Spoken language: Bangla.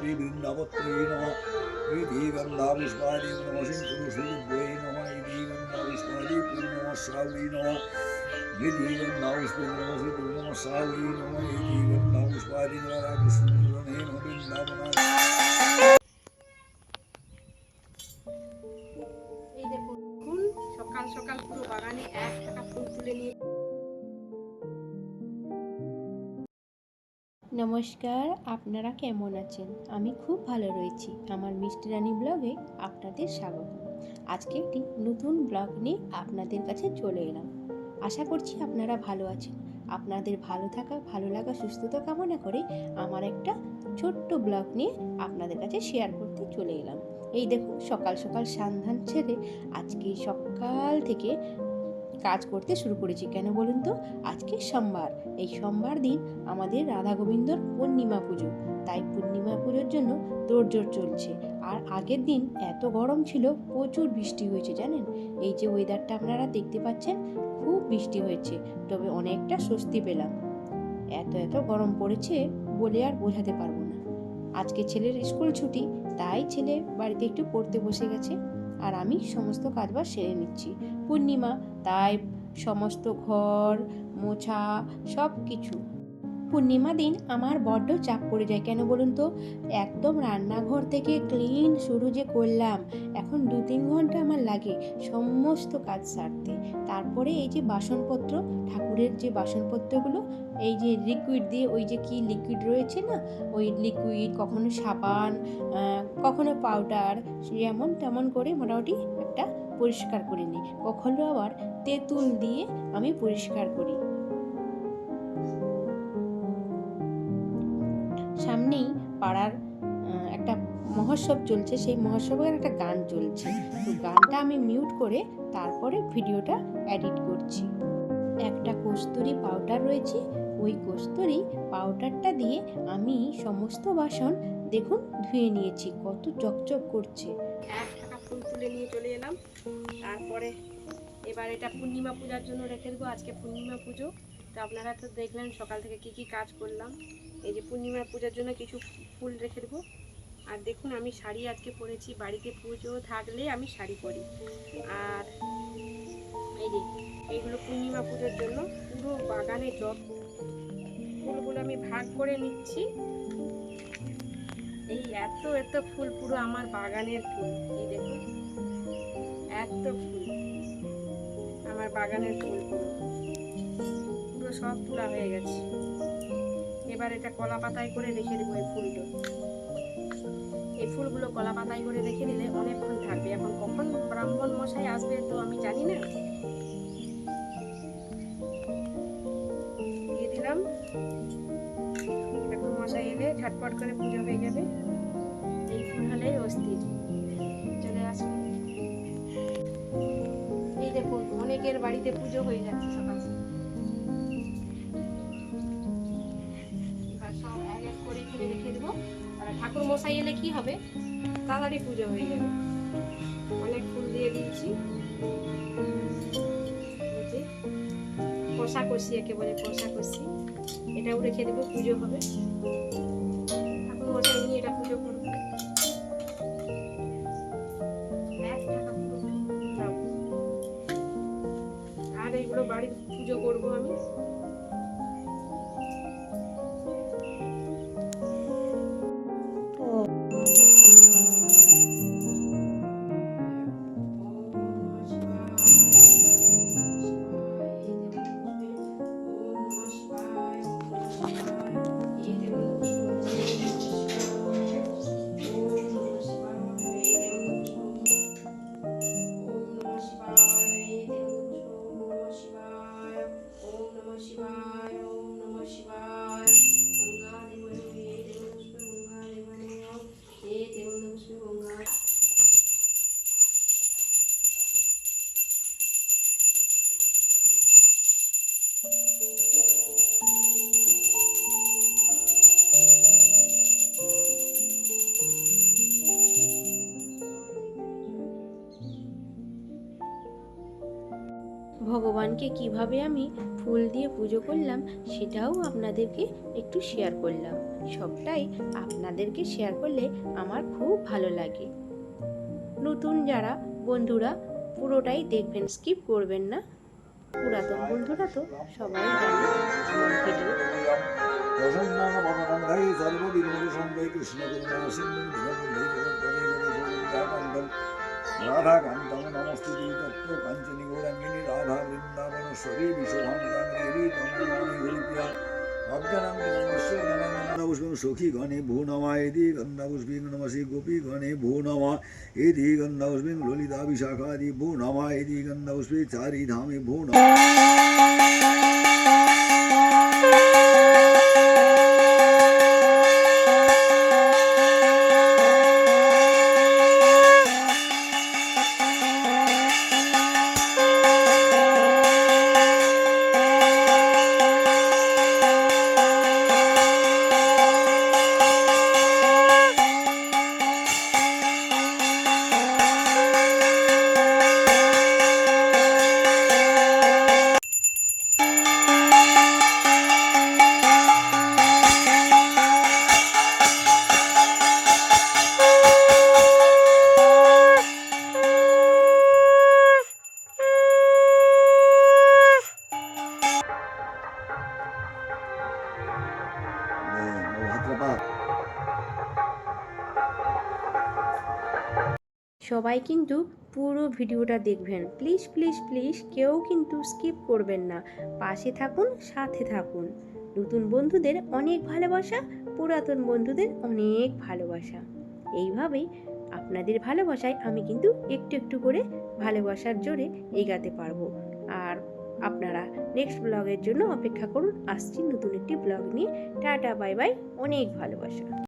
ಶ್ರೀ ಬೃಂದಾವತ್ರೇ ನಮಃ ವಿಧಿಗಂಧಾವಿಷ್ವಾದಿ ನಮಃ ಸಿಂಧುಶ್ರೀದ್ವೈ ನಮಃ ವಿಧಿಗಂಧಾವಿಷ್ವಾದಿ ಪೂರ್ಣಮ ಶ್ರಾವಿ ನಮಃ ವಿಧಿಗಂಧಾವಿಷ್ವೈ ನಮಃ ಶ್ರೀ ಪೂರ್ಣಮ ಶ್ರಾವಿ ನಮಃ ವಿಧಿಗಂಧಾವಿಷ್ವಾದಿ ನಮಃ ಕೃಷ್ಣ ನಮಃ ಬೃಂದಾವನ নমস্কার, আপনারা কেমন আছেন? আমি খুব ভালো রয়েছি। আমার মিষ্টি রানী ব্লগে আপনাদের স্বাগত। আজকে একটি নতুন ব্লগ নিয়ে আপনাদের কাছে চলে এলাম। আশা করছি আপনারা ভালো আছেন। আপনাদের ভালো থাকা, ভালো লাগা, সুস্থতা কামনা করে আমার একটা ছোট্ট ব্লগ নিয়ে আপনাদের কাছে শেয়ার করতে চলে এলাম। এই দেখুন, সকাল সকাল সান্ধান ছেড়ে আজকে সকাল থেকে কাজ করতে শুরু করেছি। কেন বলুন তো? আজকে সোমবার। এই সোমবার দিন আমাদের রাধা গোবিন্দর পূর্ণিমা পুজো। তাই পূর্ণিমা পুজোর জন্য তোড়জোড় চলছে। আর আগের দিন এত গরম ছিল, প্রচুর বৃষ্টি হয়েছে, জানেন? এই যে ওয়েদারটা আপনারা দেখতে পাচ্ছেন, খুব বৃষ্টি হয়েছে। তবে অনেকটা স্বস্তি পেলাম। এত এত গরম পড়েছে বলে আর বোঝাতে পারব না। আজকে ছেলের স্কুল ছুটি, তাই ছেলে বাড়িতে একটু পড়তে বসে গেছে। আর আমি সমস্ত কাজবাজ সেরে নিচ্ছি। পূর্ণিমা তাই সমস্ত ঘর মোছা সব কিছু পূর্ণিমা দিন আমার বড্ড চাপ পড়ে যায়। কেন বলুন তো? একদম রান্নাঘর থেকে ক্লিন শুরু যে করলাম, এখন দু তিন ঘণ্টা আমার লাগে সমস্ত কাজ সারতে। তারপরে এই যে বাসনপত্র, ঠাকুরের যে বাসনপত্রগুলো, এই যে লিকুইড দিয়ে ওই যে কি লিকুইড রয়েছে না? ওই লিকুইড কখনো সাবান কখনো পাউডার যেমন তেমন করে মোটামুটি একটা পরিষ্কার করে নিই। কখনো আবার তেঁতুল দিয়ে আমি পরিষ্কার করি। সামনেই পাড়ার একটা মহোৎসব চলছে, সেই মহোৎসবের একটা গান চলছে। তো গানটা আমি মিউট করে তারপরে ভিডিওটা এডিট করছি। একটা কস্তুরি পাউডার রয়েছে, ওই কস্তুরি পাউডারটা দিয়ে আমি সমস্ত বাসন দেখুন ধুয়ে নিয়েছি, কত চকচক করছে। ফুল তুলে নিয়ে চলে এলাম। তারপরে এবার এটা পূর্ণিমা পূজার জন্য রেখে দেবো, আজকে পূর্ণিমা পুজো। তো আপনারা তো দেখলেন সকাল থেকে কি কি কাজ করলাম। এই যে পূর্ণিমা পূজার জন্য কিছু ফুল রেখে দেবো। আর দেখুন, আমি শাড়ি আজকে পরেছি, বাড়িতে পুজো থাকলে আমি শাড়ি পরি। আর এই যে, এইগুলো পূর্ণিমা পুজোর জন্য পুরো বাগানে যত ফুলগুলো আমি ভাগ করে নিচ্ছি। এই এত এত ফুল পুরো আমার বাগানের ফুল। এই দেখুন, এত ফুল আমার বাগানের ফুল। পুরো পুরো সব তোলা হয়ে গেছে। এবার এটা কলা পাতায় করে রেখে দেবো এই ফুলগুলো। এই ফুলগুলো কলা পাতায় করে রেখে দিলে অনেকক্ষণ থাকবে। এখন কখন ব্রাহ্মণ মশাই আসবে তো আমি জানি না। দিয়ে দিলাম। এখন মশাই এলে ঝটপট করে পুজো হয়ে যাবে। এই ফুল হলেই অস্থির। চলে আসুন। এই দেখুন, অনেকের বাড়িতে পুজো হয়ে যাচ্ছে সকাল ঠাকুর মশাই এলে কি হবে? তাড়াতাড়ি পুজো হয়ে যাবে। অনেক ফুল দিয়ে দিচ্ছি। কষা কষি, একে বলে কষা কষি। এটাও রেখে দেবো, পুজো হবে। ঠাকুর মশাই নিয়ে এটা পুজো করবে। আর এইগুলো বাড়ির পুজো করব আমি। ভগবানকে কীভাবে আমি ফুল দিয়ে পুজো করলাম সেটাও আপনাদেরকে একটু শেয়ার করলাম সবটাই আপনাদেরকে শেয়ার করলে আমার খুব ভালো লাগে নতুন যারা বন্ধুরা পুরোটাই দেখবেন স্কিপ করবেন না পুরাতন বন্ধুরা তো সবাই জানে প্রসন্নান राधाकान्तं नमस्तुति तत्त्व पञ्चनिगौरङ्गिनि राधावृन्दावनेश्वरी विशोभाङ्गां देवी त्वमेवानुगुरुभ्य सुखी गणे भूणवा यदि गन्धपुष्पिं नमसि गोपी गणे भूणवा यदि गन्धपुष्पिं ललिता विशाखादि भू यदि गन्धपुष्पे সবাই কিন্তু পুরো ভিডিওটা দেখবেন। প্লিজ প্লিজ প্লিজ কেউ কিন্তু স্কিপ করবেন না। পাশে থাকুন, সাথে থাকুন। নতুন বন্ধুদের অনেক ভালোবাসা, পুরাতন বন্ধুদের অনেক ভালোবাসা। এইভাবেই আপনাদের ভালোবাসায় আমি কিন্তু একটু একটু করে ভালোবাসার জোরে এগাতে পারব। আর আপনারা নেক্সট ব্লগের জন্য অপেক্ষা করুন। আসছি নতুন একটি ব্লগ নিয়ে। টাটা বাই বাই অনেক ভালোবাসা।